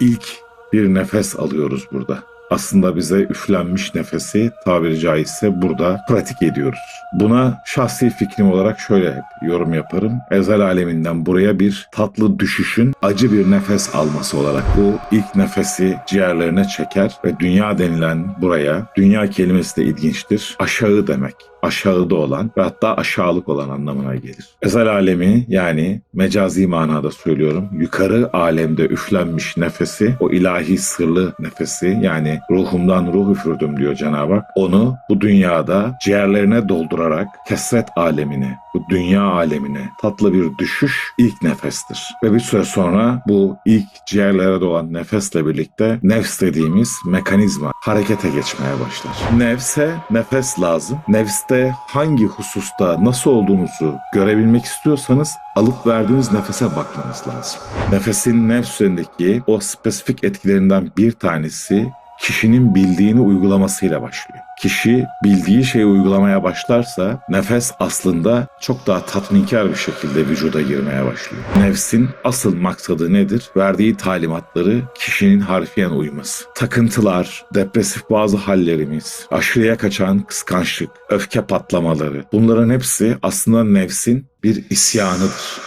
ilk bir nefes alıyoruz burada. Aslında bize üflenmiş nefesi tabiri caizse burada pratik ediyoruz. Buna şahsi fikrim olarak şöyle yorum yaparım. Ezel aleminden buraya bir tatlı düşüşün acı bir nefes alması olarak bu ilk nefesi ciğerlerine çeker ve dünya denilen buraya, dünya kelimesi de ilginçtir, aşağı demek aşağıda olan ve hatta aşağılık olan anlamına gelir. Ezel alemi yani mecazi manada söylüyorum yukarı alemde üflenmiş nefesi o ilahi sırlı nefesi yani ruhumdan ruh üfürdüm diyor Cenab-ı Hak. Onu bu dünyada ciğerlerine doldurarak kesret alemine bu dünya alemine tatlı bir düşüş ilk nefestir. Ve bir süre sonra bu ilk ciğerlere dolan nefesle birlikte nefs dediğimiz mekanizma harekete geçmeye başlar. Nefse nefes lazım. Nefste hangi hususta nasıl olduğunuzu görebilmek istiyorsanız alıp verdiğiniz nefese bakmanız lazım. Nefesin nefs üzerindeki o spesifik etkilerinden bir tanesi kişinin bildiğini uygulamasıyla başlıyor. Kişi bildiği şeyi uygulamaya başlarsa nefes aslında çok daha tatminkar bir şekilde vücuda girmeye başlıyor. Nefsin asıl maksadı nedir? Verdiği talimatları kişinin harfiyen uyması. Takıntılar, depresif bazı hallerimiz, aşırıya kaçan kıskançlık, öfke patlamaları bunların hepsi aslında nefsin bir isyanıdır.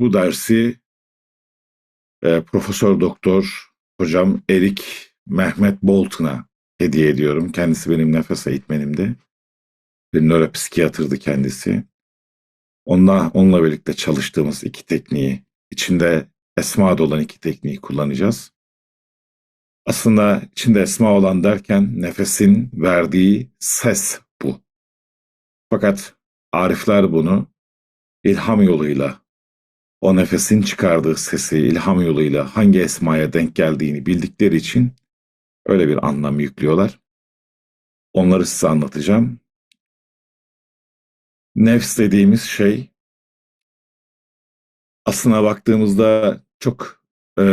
Bu dersi e, Profesör Doktor hocam Erik Mehmet Bolton'a hediye ediyorum. Kendisi benim nefes eğitmenimdi. Bir nöropsikiyatrdı kendisi. Onunla, onunla birlikte çalıştığımız iki tekniği, içinde esma olan iki tekniği kullanacağız. Aslında içinde esma olan derken nefesin verdiği ses bu. Fakat arifler bunu ilham yoluyla o nefesin çıkardığı sesi ilham yoluyla hangi esmaya denk geldiğini bildikleri için öyle bir anlam yüklüyorlar. Onları size anlatacağım. Nefs dediğimiz şey aslına baktığımızda çok e,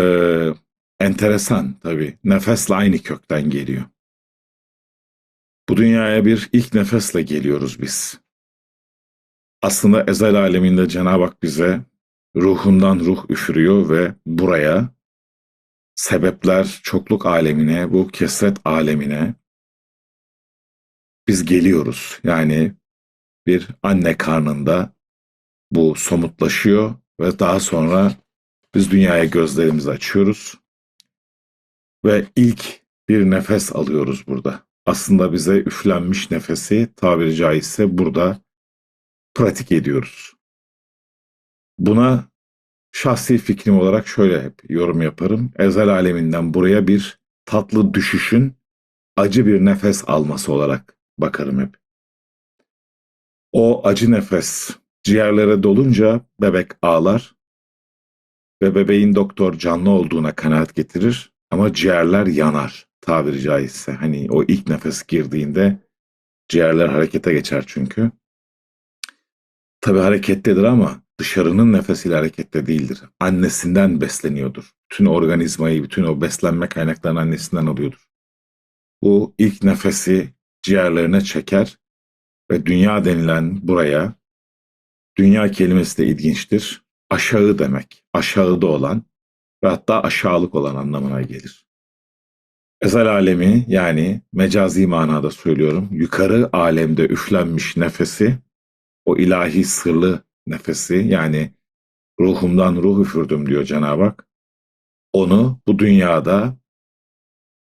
enteresan tabii. Nefesle aynı kökten geliyor. Bu dünyaya bir ilk nefesle geliyoruz biz. Aslında ezel aleminde Cenab-ı Hak bize ruhundan ruh üfürüyor ve buraya sebepler çokluk alemine, bu kesret alemine biz geliyoruz. Yani bir anne karnında bu somutlaşıyor ve daha sonra biz dünyaya gözlerimizi açıyoruz ve ilk bir nefes alıyoruz burada. Aslında bize üflenmiş nefesi tabiri caizse burada pratik ediyoruz. Buna şahsi fikrim olarak şöyle hep yorum yaparım. Ezel aleminden buraya bir tatlı düşüşün acı bir nefes alması olarak bakarım hep. O acı nefes ciğerlere dolunca bebek ağlar ve bebeğin doktor canlı olduğuna kanaat getirir ama ciğerler yanar tabiri caizse. Hani o ilk nefes girdiğinde ciğerler harekete geçer çünkü. Tabi harekettedir ama dışarının nefesiyle harekette değildir. Annesinden besleniyordur. Bütün organizmayı, bütün o beslenme kaynaklarını annesinden alıyordur. Bu ilk nefesi ciğerlerine çeker ve dünya denilen buraya, dünya kelimesi de ilginçtir, aşağı demek, aşağıda olan ve hatta aşağılık olan anlamına gelir. Ezel alemi yani mecazi manada söylüyorum, yukarı alemde üflenmiş nefesi, o ilahi sırlı nefesi yani ruhumdan ruh üfürdüm diyor Cenab-ı Hak. Onu bu dünyada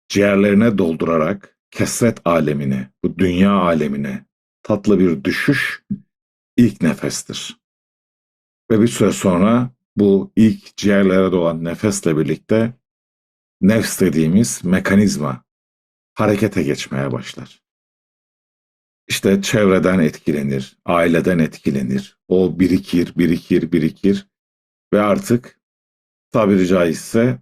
ciğerlerine doldurarak kesret alemine, bu dünya alemine tatlı bir düşüş ilk nefestir. Ve bir süre sonra bu ilk ciğerlere dolan nefesle birlikte nefs dediğimiz mekanizma harekete geçmeye başlar. İşte çevreden etkilenir, aileden etkilenir. O birikir, birikir, birikir ve artık tabiri caizse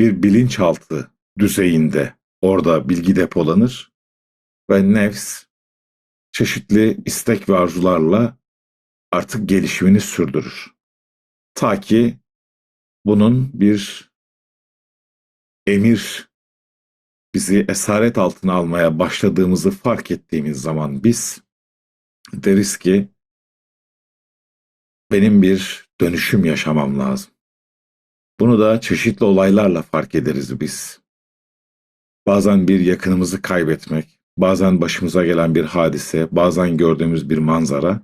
bir bilinçaltı düzeyinde orada bilgi depolanır ve nefs çeşitli istek ve arzularla artık gelişimini sürdürür. Ta ki bunun bir emir bizi esaret altına almaya başladığımızı fark ettiğimiz zaman biz deriz ki benim bir dönüşüm yaşamam lazım. Bunu da çeşitli olaylarla fark ederiz biz. Bazen bir yakınımızı kaybetmek, bazen başımıza gelen bir hadise, bazen gördüğümüz bir manzara.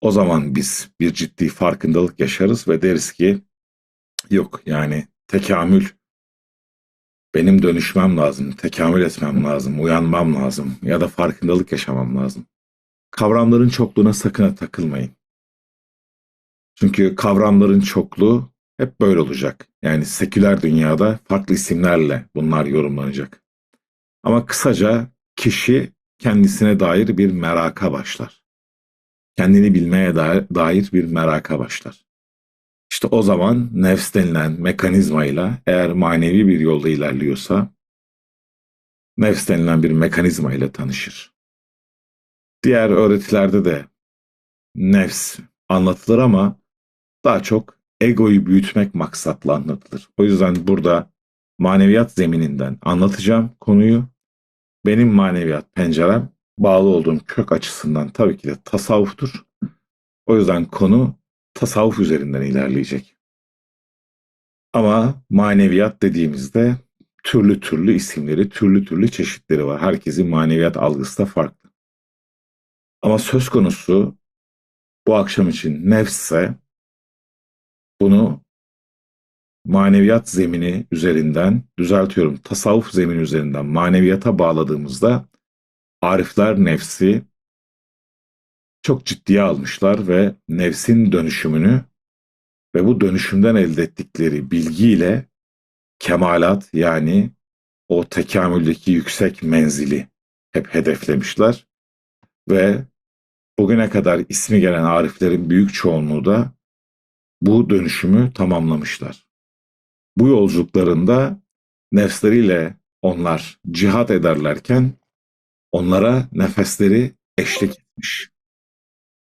O zaman biz bir ciddi farkındalık yaşarız ve deriz ki yok yani tekamül benim dönüşmem lazım, tekamül etmem lazım, uyanmam lazım ya da farkındalık yaşamam lazım. Kavramların çokluğuna sakın takılmayın. Çünkü kavramların çokluğu hep böyle olacak. Yani seküler dünyada farklı isimlerle bunlar yorumlanacak. Ama kısaca kişi kendisine dair bir meraka başlar. Kendini bilmeye dair bir meraka başlar. İşte o zaman nefs denilen mekanizmayla eğer manevi bir yolda ilerliyorsa nefs denilen bir mekanizma ile tanışır. Diğer öğretilerde de nefs anlatılır ama daha çok egoyu büyütmek maksatla anlatılır. O yüzden burada maneviyat zemininden anlatacağım konuyu. Benim maneviyat pencerem bağlı olduğum kök açısından tabii ki de tasavvuftur. O yüzden konu tasavvuf üzerinden ilerleyecek. Ama maneviyat dediğimizde türlü türlü isimleri, türlü türlü çeşitleri var. Herkesin maneviyat algısı da farklı. Ama söz konusu bu akşam için nefsse bunu maneviyat zemini üzerinden düzeltiyorum. Tasavvuf zemini üzerinden maneviyata bağladığımızda arifler nefsi çok ciddiye almışlar ve nefsin dönüşümünü ve bu dönüşümden elde ettikleri bilgiyle kemalat yani o tekamüldeki yüksek menzili hep hedeflemişler ve bugüne kadar ismi gelen ariflerin büyük çoğunluğu da bu dönüşümü tamamlamışlar. Bu yolculuklarında nefsleriyle onlar cihat ederlerken onlara nefesleri eşlik etmiş.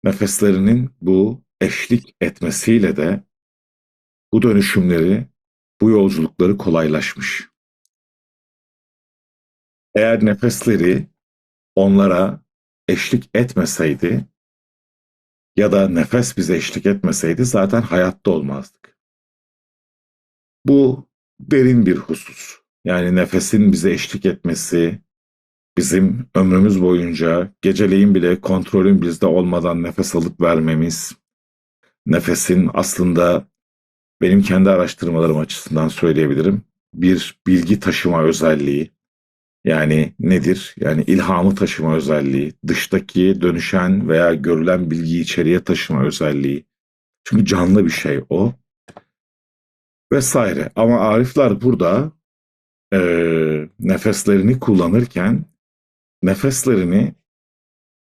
Nefeslerinin bu eşlik etmesiyle de bu dönüşümleri, bu yolculukları kolaylaşmış. Eğer nefesleri onlara eşlik etmeseydi ya da nefes bize eşlik etmeseydi zaten hayatta olmazdık. Bu derin bir husus. Yani nefesin bize eşlik etmesi, bizim ömrümüz boyunca geceleyin bile kontrolün bizde olmadan nefes alıp vermemiz, nefesin aslında benim kendi araştırmalarım açısından söyleyebilirim. Bir bilgi taşıma özelliği. Yani nedir? Yani ilhamı taşıma özelliği, dıştaki dönüşen veya görülen bilgiyi içeriye taşıma özelliği. Çünkü canlı bir şey o. Vesaire. Ama arifler burada e, nefeslerini kullanırken nefeslerini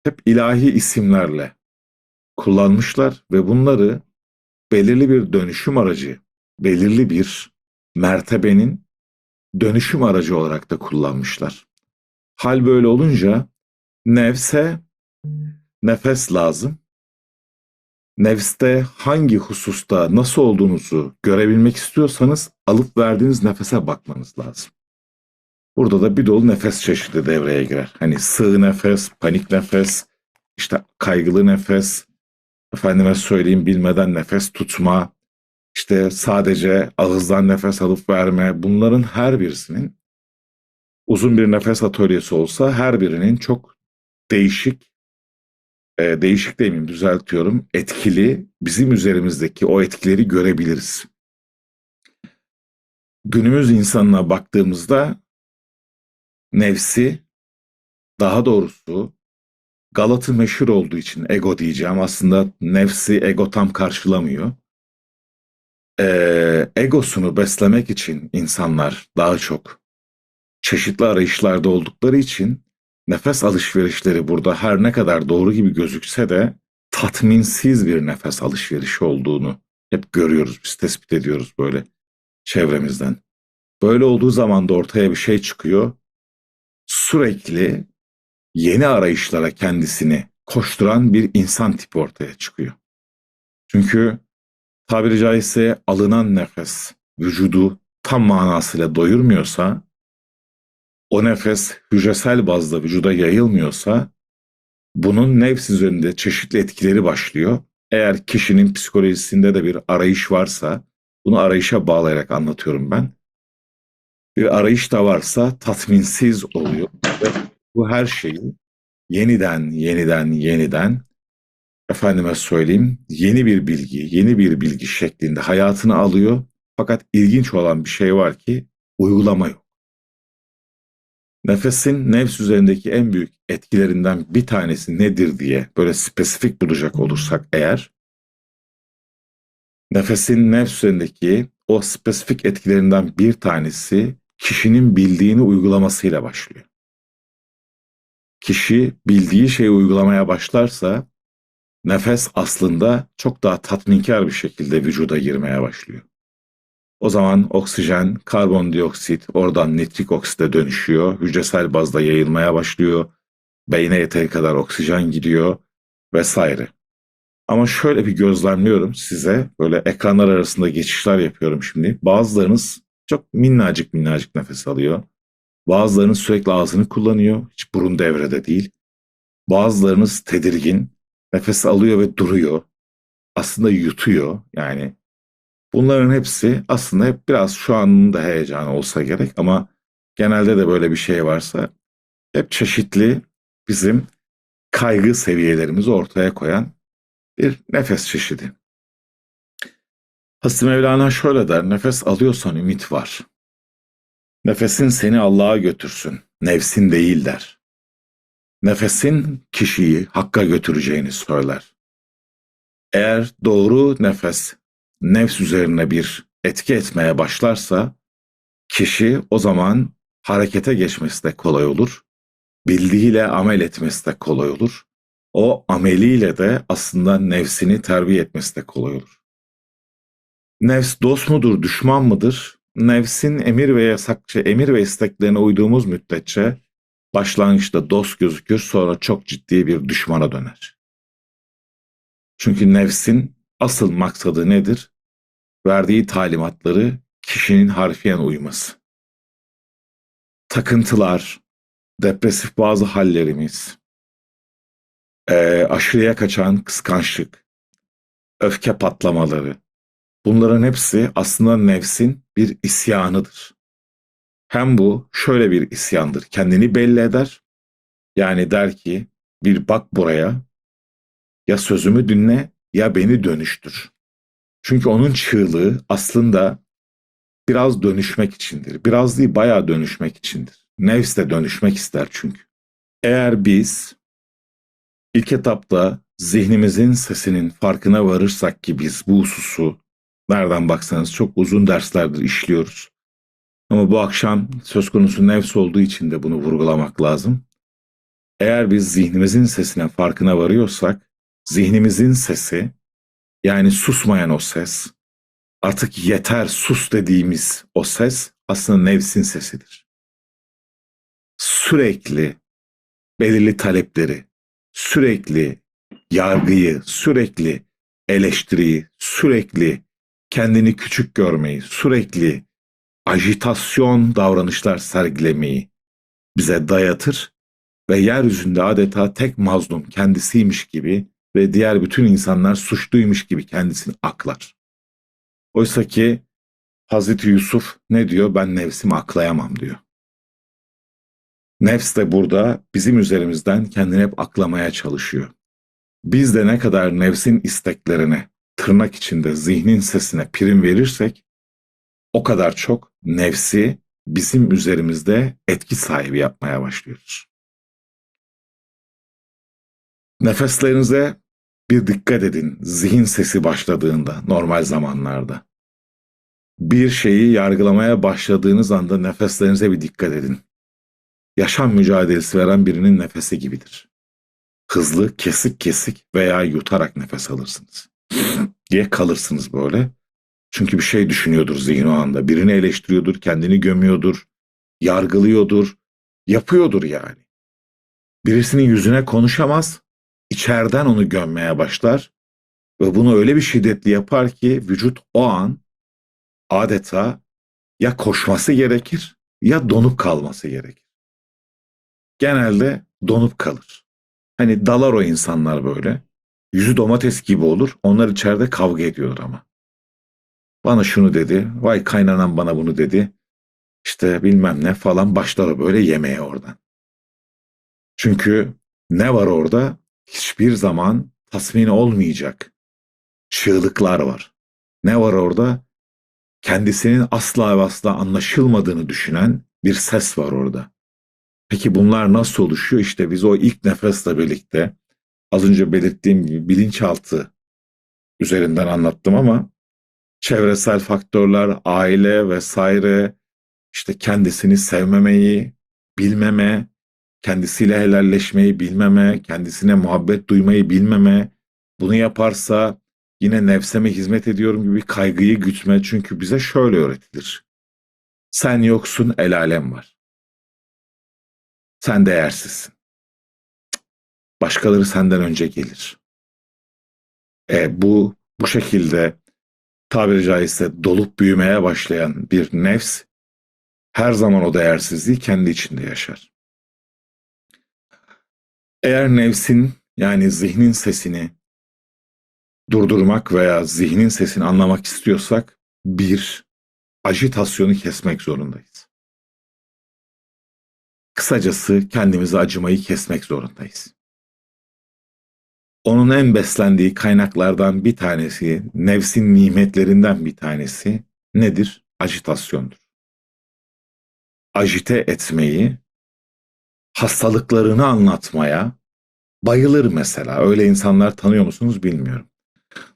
hep ilahi isimlerle kullanmışlar ve bunları belirli bir dönüşüm aracı, belirli bir mertebenin dönüşüm aracı olarak da kullanmışlar. Hal böyle olunca nefse nefes lazım. Nefste hangi hususta nasıl olduğunuzu görebilmek istiyorsanız alıp verdiğiniz nefese bakmanız lazım. Burada da bir dolu nefes çeşidi devreye girer. Hani sığ nefes, panik nefes, işte kaygılı nefes, efendime söyleyeyim bilmeden nefes tutma, işte sadece ağızdan nefes alıp verme bunların her birisinin uzun bir nefes atölyesi olsa her birinin çok değişik e, değişik demeyeyim düzeltiyorum etkili bizim üzerimizdeki o etkileri görebiliriz. Günümüz insanına baktığımızda nefsi daha doğrusu Galat'ı meşhur olduğu için ego diyeceğim. Aslında nefsi ego tam karşılamıyor e, egosunu beslemek için insanlar daha çok çeşitli arayışlarda oldukları için nefes alışverişleri burada her ne kadar doğru gibi gözükse de tatminsiz bir nefes alışverişi olduğunu hep görüyoruz, biz tespit ediyoruz böyle çevremizden. Böyle olduğu zaman da ortaya bir şey çıkıyor. Sürekli yeni arayışlara kendisini koşturan bir insan tipi ortaya çıkıyor. Çünkü tabiri caizse alınan nefes vücudu tam manasıyla doyurmuyorsa, o nefes hücresel bazda vücuda yayılmıyorsa, bunun nefs üzerinde çeşitli etkileri başlıyor. Eğer kişinin psikolojisinde de bir arayış varsa, Bunu arayışa bağlayarak anlatıyorum ben. Bir arayış da varsa tatminsiz oluyor ve bu her şeyi yeniden, yeniden, yeniden efendime söyleyeyim yeni bir bilgi, yeni bir bilgi şeklinde hayatını alıyor. Fakat ilginç olan bir şey var ki uygulama yok. Nefesin nefs üzerindeki en büyük etkilerinden bir tanesi nedir diye böyle spesifik bulacak olursak eğer nefesin nefs üzerindeki o spesifik etkilerinden bir tanesi kişinin bildiğini uygulamasıyla başlıyor. Kişi bildiği şeyi uygulamaya başlarsa nefes aslında çok daha tatminkar bir şekilde vücuda girmeye başlıyor. O zaman oksijen, karbondioksit oradan nitrik oksite dönüşüyor, hücresel bazda yayılmaya başlıyor, beyne yeteri kadar oksijen gidiyor vesaire. Ama şöyle bir gözlemliyorum size, böyle ekranlar arasında geçişler yapıyorum şimdi. Bazılarınız çok minnacık minnacık nefes alıyor. Bazılarınız sürekli ağzını kullanıyor, hiç burun devrede değil. Bazılarınız tedirgin, nefes alıyor ve duruyor. Aslında yutuyor yani Bunların hepsi aslında hep biraz şu anın da heyecanı olsa gerek ama genelde de böyle bir şey varsa hep çeşitli bizim kaygı seviyelerimizi ortaya koyan bir nefes çeşidi. Hasım Mevlana şöyle der, nefes alıyorsan ümit var. Nefesin seni Allah'a götürsün, nefsin değil der. Nefesin kişiyi Hakk'a götüreceğini söyler. Eğer doğru nefes nefs üzerine bir etki etmeye başlarsa kişi o zaman harekete geçmesi de kolay olur. Bildiğiyle amel etmesi de kolay olur. O ameliyle de aslında nefsini terbiye etmesi de kolay olur. Nefs dost mudur, düşman mıdır? Nefsin emir ve yasakçı, emir ve isteklerine uyduğumuz müddetçe başlangıçta dost gözükür sonra çok ciddi bir düşmana döner. Çünkü nefsin asıl maksadı nedir? Verdiği talimatları kişinin harfiyen uyması. Takıntılar, depresif bazı hallerimiz, e, aşırıya kaçan kıskançlık, öfke patlamaları, bunların hepsi aslında nefsin bir isyanıdır. Hem bu şöyle bir isyandır, kendini belli eder, yani der ki bir bak buraya, ya sözümü dinle ya beni dönüştür. Çünkü onun çığlığı aslında biraz dönüşmek içindir. Biraz değil bayağı dönüşmek içindir. Nefs de dönüşmek ister çünkü. Eğer biz ilk etapta zihnimizin sesinin farkına varırsak ki biz bu hususu nereden baksanız çok uzun derslerdir işliyoruz. Ama bu akşam söz konusu nefs olduğu için de bunu vurgulamak lazım. Eğer biz zihnimizin sesine farkına varıyorsak, zihnimizin sesi yani susmayan o ses, artık yeter sus dediğimiz o ses aslında nefsin sesidir. Sürekli belirli talepleri, sürekli yargıyı, sürekli eleştiriyi, sürekli kendini küçük görmeyi, sürekli ajitasyon davranışlar sergilemeyi bize dayatır ve yeryüzünde adeta tek mazlum kendisiymiş gibi ve diğer bütün insanlar suçluymuş gibi kendisini aklar. Oysa ki Hazreti Yusuf ne diyor? Ben nefsimi aklayamam diyor. Nefs de burada bizim üzerimizden kendini hep aklamaya çalışıyor. Biz de ne kadar nefsin isteklerine, tırnak içinde zihnin sesine prim verirsek, o kadar çok nefsi bizim üzerimizde etki sahibi yapmaya başlıyoruz. Nefeslerinize bir dikkat edin zihin sesi başladığında normal zamanlarda. Bir şeyi yargılamaya başladığınız anda nefeslerinize bir dikkat edin. Yaşam mücadelesi veren birinin nefesi gibidir. Hızlı, kesik kesik veya yutarak nefes alırsınız. diye kalırsınız böyle. Çünkü bir şey düşünüyordur zihin o anda. Birini eleştiriyordur, kendini gömüyordur, yargılıyordur, yapıyordur yani. Birisinin yüzüne konuşamaz içeriden onu gömmeye başlar ve bunu öyle bir şiddetli yapar ki vücut o an adeta ya koşması gerekir ya donup kalması gerekir. Genelde donup kalır. Hani dalar o insanlar böyle. Yüzü domates gibi olur. Onlar içeride kavga ediyorlar ama. bana şunu dedi, vay kaynanan bana bunu dedi, işte bilmem ne falan başlar böyle yemeye oradan. Çünkü ne var orada? Hiçbir zaman tasmin olmayacak çığlıklar var. Ne var orada? Kendisinin asla ve asla anlaşılmadığını düşünen bir ses var orada. Peki bunlar nasıl oluşuyor? İşte biz o ilk nefesle birlikte az önce belirttiğim gibi bilinçaltı üzerinden anlattım ama çevresel faktörler, aile vesaire, işte kendisini sevmemeyi, bilmeme, kendisiyle helalleşmeyi bilmeme, kendisine muhabbet duymayı bilmeme, bunu yaparsa yine nefseme hizmet ediyorum gibi kaygıyı gütme. Çünkü bize şöyle öğretilir. Sen yoksun, el alem var. Sen değersizsin. Başkaları senden önce gelir. E, bu bu şekilde tabiri caizse dolup büyümeye başlayan bir nefs her zaman o değersizliği kendi içinde yaşar. Eğer nefsin yani zihnin sesini durdurmak veya zihnin sesini anlamak istiyorsak bir, ajitasyonu kesmek zorundayız. Kısacası kendimize acımayı kesmek zorundayız. Onun en beslendiği kaynaklardan bir tanesi, nefsin nimetlerinden bir tanesi nedir? Ajitasyondur. Ajite etmeyi, hastalıklarını anlatmaya bayılır mesela. Öyle insanlar tanıyor musunuz bilmiyorum.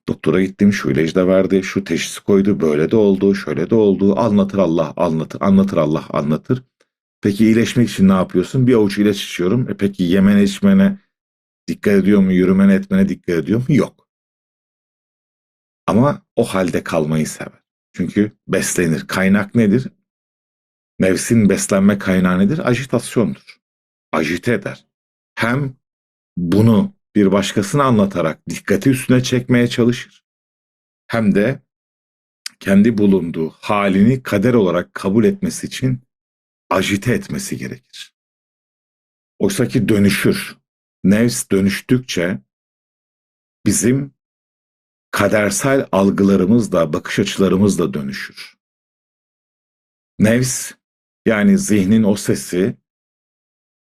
Doktora gittim şu ilacı da verdi, şu teşhisi koydu, böyle de oldu, şöyle de oldu. Anlatır Allah, anlatır, anlatır Allah, anlatır. Peki iyileşmek için ne yapıyorsun? Bir avuç ilaç içiyorum. E peki yemene içmene dikkat ediyor mu? Yürümene etmene dikkat ediyor mu? Yok. Ama o halde kalmayı sever. Çünkü beslenir. Kaynak nedir? Nefsin beslenme kaynağı nedir? Ajitasyondur. Ajite eder. Hem bunu bir başkasına anlatarak dikkati üstüne çekmeye çalışır. Hem de kendi bulunduğu halini kader olarak kabul etmesi için ajite etmesi gerekir. Oysa ki dönüşür. Nefs dönüştükçe bizim kadersel algılarımız da bakış açılarımız da dönüşür. Nefs yani zihnin o sesi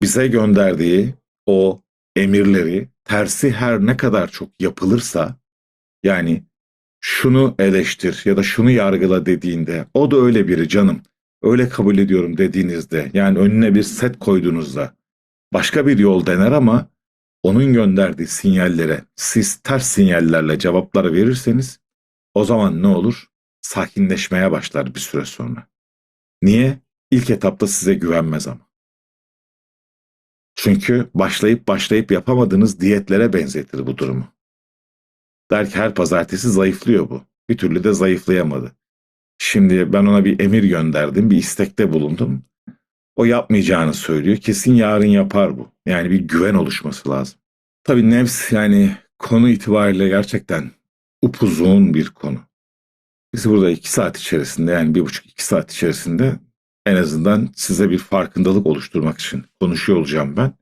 bize gönderdiği o emirleri tersi her ne kadar çok yapılırsa yani şunu eleştir ya da şunu yargıla dediğinde o da öyle biri canım öyle kabul ediyorum dediğinizde yani önüne bir set koyduğunuzda başka bir yol dener ama onun gönderdiği sinyallere siz ters sinyallerle cevaplar verirseniz o zaman ne olur? Sakinleşmeye başlar bir süre sonra. Niye? İlk etapta size güvenmez ama. Çünkü başlayıp başlayıp yapamadığınız diyetlere benzetir bu durumu. Der ki her pazartesi zayıflıyor bu. Bir türlü de zayıflayamadı. Şimdi ben ona bir emir gönderdim, bir istekte bulundum. O yapmayacağını söylüyor. Kesin yarın yapar bu. Yani bir güven oluşması lazım. Tabii nefs yani konu itibariyle gerçekten upuzun bir konu. Biz burada iki saat içerisinde yani bir buçuk iki saat içerisinde en azından size bir farkındalık oluşturmak için konuşuyor olacağım ben.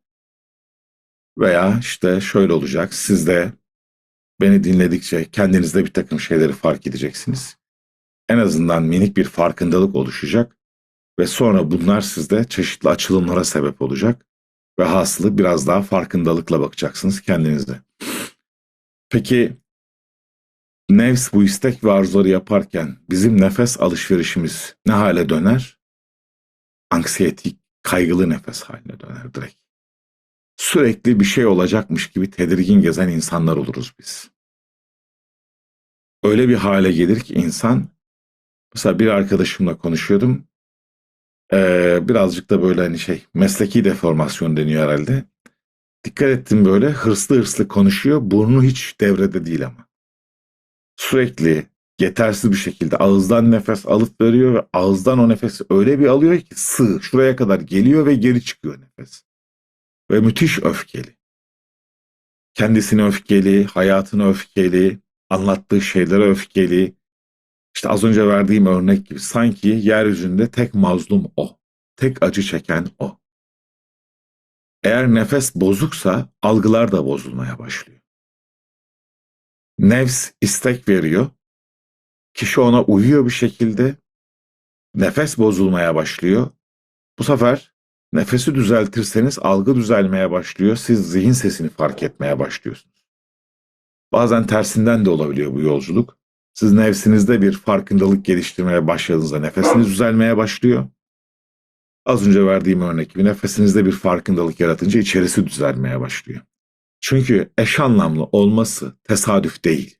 Veya işte şöyle olacak, siz de beni dinledikçe kendinizde bir takım şeyleri fark edeceksiniz. En azından minik bir farkındalık oluşacak ve sonra bunlar sizde çeşitli açılımlara sebep olacak ve hasılı biraz daha farkındalıkla bakacaksınız kendinize. Peki nefs bu istek ve arzuları yaparken bizim nefes alışverişimiz ne hale döner? anksiyetik, kaygılı nefes haline döner direkt. Sürekli bir şey olacakmış gibi tedirgin gezen insanlar oluruz biz. Öyle bir hale gelir ki insan, mesela bir arkadaşımla konuşuyordum, ee, birazcık da böyle hani şey, mesleki deformasyon deniyor herhalde. Dikkat ettim böyle hırslı hırslı konuşuyor, burnu hiç devrede değil ama. Sürekli yetersiz bir şekilde ağızdan nefes alıp veriyor ve ağızdan o nefesi öyle bir alıyor ki sığ şuraya kadar geliyor ve geri çıkıyor nefes. Ve müthiş öfkeli. Kendisine öfkeli, hayatına öfkeli, anlattığı şeylere öfkeli. İşte az önce verdiğim örnek gibi sanki yeryüzünde tek mazlum o. Tek acı çeken o. Eğer nefes bozuksa algılar da bozulmaya başlıyor. Nefs istek veriyor, Kişi ona uyuyor bir şekilde. Nefes bozulmaya başlıyor. Bu sefer nefesi düzeltirseniz algı düzelmeye başlıyor. Siz zihin sesini fark etmeye başlıyorsunuz. Bazen tersinden de olabiliyor bu yolculuk. Siz nefsinizde bir farkındalık geliştirmeye başladığınızda nefesiniz düzelmeye başlıyor. Az önce verdiğim örnek gibi nefesinizde bir farkındalık yaratınca içerisi düzelmeye başlıyor. Çünkü eş anlamlı olması tesadüf değil.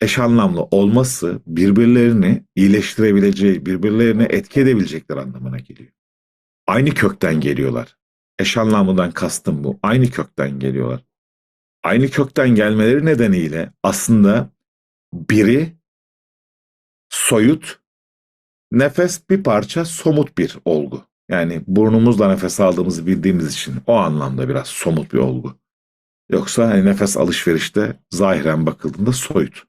Eş anlamlı olması birbirlerini iyileştirebileceği, birbirlerine etki edebilecekler anlamına geliyor. Aynı kökten geliyorlar. Eş anlamlıdan kastım bu. Aynı kökten geliyorlar. Aynı kökten gelmeleri nedeniyle aslında biri soyut, nefes bir parça somut bir olgu. Yani burnumuzla nefes aldığımızı bildiğimiz için o anlamda biraz somut bir olgu. Yoksa hani nefes alışverişte zahiren bakıldığında soyut.